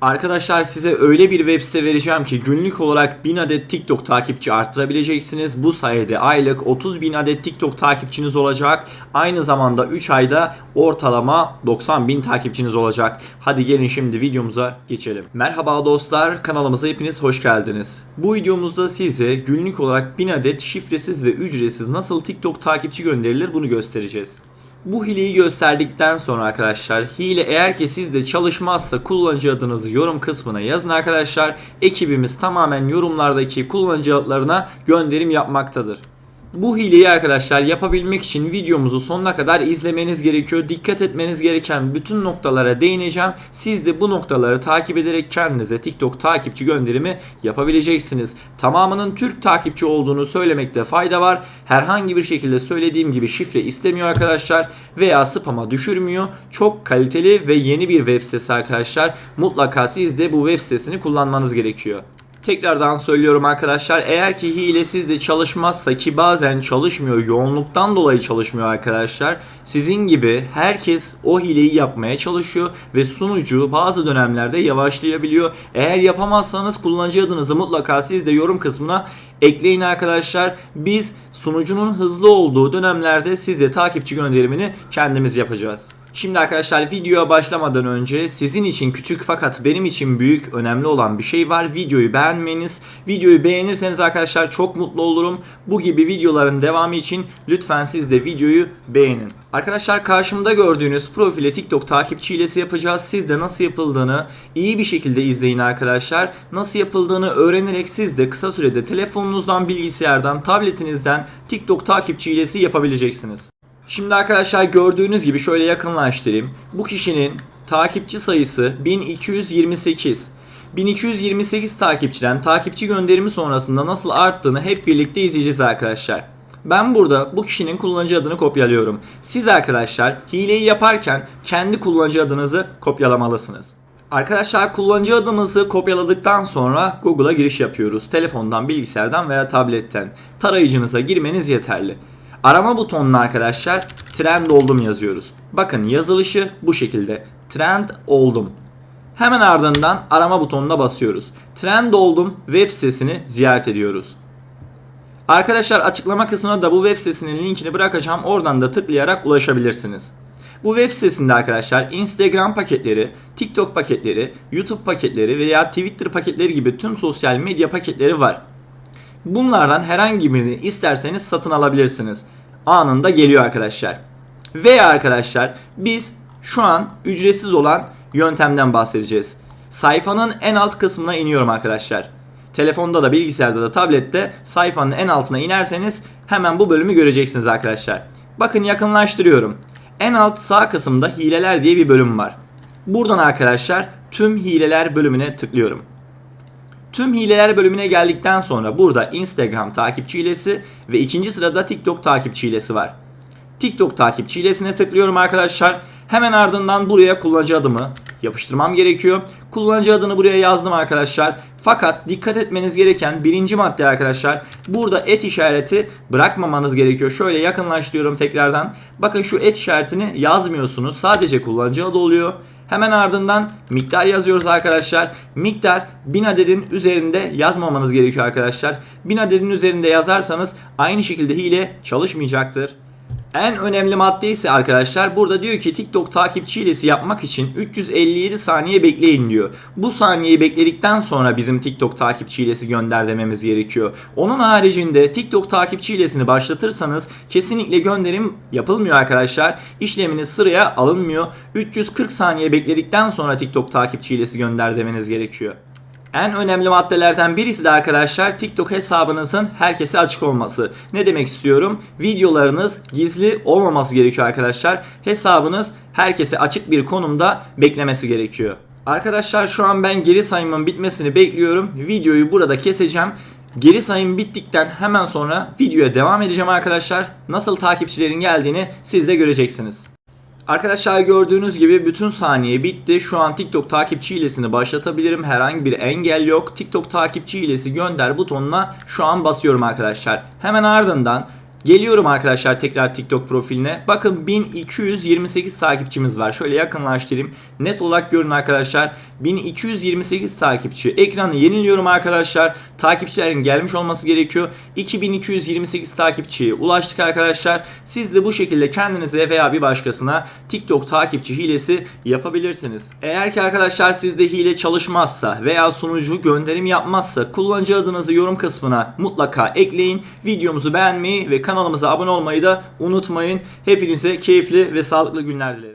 Arkadaşlar size öyle bir web site vereceğim ki günlük olarak 1000 adet TikTok takipçi arttırabileceksiniz. Bu sayede aylık 30 bin adet TikTok takipçiniz olacak. Aynı zamanda 3 ayda ortalama 90 bin takipçiniz olacak. Hadi gelin şimdi videomuza geçelim. Merhaba dostlar kanalımıza hepiniz hoş geldiniz. Bu videomuzda size günlük olarak 1000 adet şifresiz ve ücretsiz nasıl TikTok takipçi gönderilir bunu göstereceğiz. Bu hileyi gösterdikten sonra arkadaşlar hile eğer ki sizde çalışmazsa kullanıcı adınızı yorum kısmına yazın arkadaşlar. Ekibimiz tamamen yorumlardaki kullanıcı adlarına gönderim yapmaktadır. Bu hileyi arkadaşlar yapabilmek için videomuzu sonuna kadar izlemeniz gerekiyor. Dikkat etmeniz gereken bütün noktalara değineceğim. Siz de bu noktaları takip ederek kendinize TikTok takipçi gönderimi yapabileceksiniz. Tamamının Türk takipçi olduğunu söylemekte fayda var. Herhangi bir şekilde söylediğim gibi şifre istemiyor arkadaşlar veya spama düşürmüyor. Çok kaliteli ve yeni bir web sitesi arkadaşlar. Mutlaka siz de bu web sitesini kullanmanız gerekiyor. Tekrardan söylüyorum arkadaşlar eğer ki hile sizde çalışmazsa ki bazen çalışmıyor yoğunluktan dolayı çalışmıyor arkadaşlar. Sizin gibi herkes o hileyi yapmaya çalışıyor ve sunucu bazı dönemlerde yavaşlayabiliyor. Eğer yapamazsanız kullanıcı adınızı mutlaka siz de yorum kısmına ekleyin arkadaşlar. Biz sunucunun hızlı olduğu dönemlerde size takipçi gönderimini kendimiz yapacağız. Şimdi arkadaşlar videoya başlamadan önce sizin için küçük fakat benim için büyük önemli olan bir şey var. Videoyu beğenmeniz. Videoyu beğenirseniz arkadaşlar çok mutlu olurum. Bu gibi videoların devamı için lütfen siz de videoyu beğenin. Arkadaşlar karşımda gördüğünüz profile TikTok takipçi hilesi yapacağız. Siz de nasıl yapıldığını iyi bir şekilde izleyin arkadaşlar. Nasıl yapıldığını öğrenerek siz de kısa sürede telefonunuzdan, bilgisayardan, tabletinizden TikTok takipçi hilesi yapabileceksiniz. Şimdi arkadaşlar gördüğünüz gibi şöyle yakınlaştırayım. Bu kişinin takipçi sayısı 1228. 1228 takipçiden takipçi gönderimi sonrasında nasıl arttığını hep birlikte izleyeceğiz arkadaşlar. Ben burada bu kişinin kullanıcı adını kopyalıyorum. Siz arkadaşlar hileyi yaparken kendi kullanıcı adınızı kopyalamalısınız. Arkadaşlar kullanıcı adımızı kopyaladıktan sonra Google'a giriş yapıyoruz. Telefondan, bilgisayardan veya tabletten. Tarayıcınıza girmeniz yeterli. Arama butonuna arkadaşlar trend oldum yazıyoruz. Bakın yazılışı bu şekilde. Trend oldum. Hemen ardından arama butonuna basıyoruz. Trend oldum web sitesini ziyaret ediyoruz. Arkadaşlar açıklama kısmına da bu web sitesinin linkini bırakacağım. Oradan da tıklayarak ulaşabilirsiniz. Bu web sitesinde arkadaşlar Instagram paketleri, TikTok paketleri, YouTube paketleri veya Twitter paketleri gibi tüm sosyal medya paketleri var. Bunlardan herhangi birini isterseniz satın alabilirsiniz. Anında geliyor arkadaşlar. Veya arkadaşlar biz şu an ücretsiz olan yöntemden bahsedeceğiz. Sayfanın en alt kısmına iniyorum arkadaşlar. Telefonda da bilgisayarda da tablette sayfanın en altına inerseniz hemen bu bölümü göreceksiniz arkadaşlar. Bakın yakınlaştırıyorum. En alt sağ kısımda hileler diye bir bölüm var. Buradan arkadaşlar tüm hileler bölümüne tıklıyorum. Tüm hileler bölümüne geldikten sonra burada Instagram takipçi hilesi ve ikinci sırada TikTok takipçi hilesi var. TikTok takipçi hilesine tıklıyorum arkadaşlar. Hemen ardından buraya kullanıcı adımı yapıştırmam gerekiyor. Kullanıcı adını buraya yazdım arkadaşlar. Fakat dikkat etmeniz gereken birinci madde arkadaşlar. Burada et işareti bırakmamanız gerekiyor. Şöyle yakınlaştırıyorum tekrardan. Bakın şu et işaretini yazmıyorsunuz. Sadece kullanıcı adı oluyor. Hemen ardından miktar yazıyoruz arkadaşlar. Miktar 1000 adedin üzerinde yazmamanız gerekiyor arkadaşlar. 1000 adedin üzerinde yazarsanız aynı şekilde hile çalışmayacaktır. En önemli madde ise arkadaşlar burada diyor ki TikTok takipçi hilesi yapmak için 357 saniye bekleyin diyor. Bu saniyeyi bekledikten sonra bizim TikTok takipçi hilesi gönder dememiz gerekiyor. Onun haricinde TikTok takipçi hilesini başlatırsanız kesinlikle gönderim yapılmıyor arkadaşlar. İşleminiz sıraya alınmıyor. 340 saniye bekledikten sonra TikTok takipçi hilesi gönder demeniz gerekiyor. En önemli maddelerden birisi de arkadaşlar TikTok hesabınızın herkese açık olması. Ne demek istiyorum? Videolarınız gizli olmaması gerekiyor arkadaşlar. Hesabınız herkese açık bir konumda beklemesi gerekiyor. Arkadaşlar şu an ben geri sayımın bitmesini bekliyorum. Videoyu burada keseceğim. Geri sayım bittikten hemen sonra videoya devam edeceğim arkadaşlar. Nasıl takipçilerin geldiğini siz de göreceksiniz. Arkadaşlar gördüğünüz gibi bütün saniye bitti. Şu an TikTok takipçi hilesini başlatabilirim. Herhangi bir engel yok. TikTok takipçi hilesi gönder butonuna şu an basıyorum arkadaşlar. Hemen ardından Geliyorum arkadaşlar tekrar TikTok profiline. Bakın 1228 takipçimiz var. Şöyle yakınlaştırayım. Net olarak görün arkadaşlar. 1228 takipçi. Ekranı yeniliyorum arkadaşlar. Takipçilerin gelmiş olması gerekiyor. 2228 takipçiye ulaştık arkadaşlar. Siz de bu şekilde kendinize veya bir başkasına TikTok takipçi hilesi yapabilirsiniz. Eğer ki arkadaşlar sizde hile çalışmazsa veya sunucu gönderim yapmazsa kullanıcı adınızı yorum kısmına mutlaka ekleyin. Videomuzu beğenmeyi ve kanalımıza abone olmayı da unutmayın. Hepinize keyifli ve sağlıklı günler dilerim.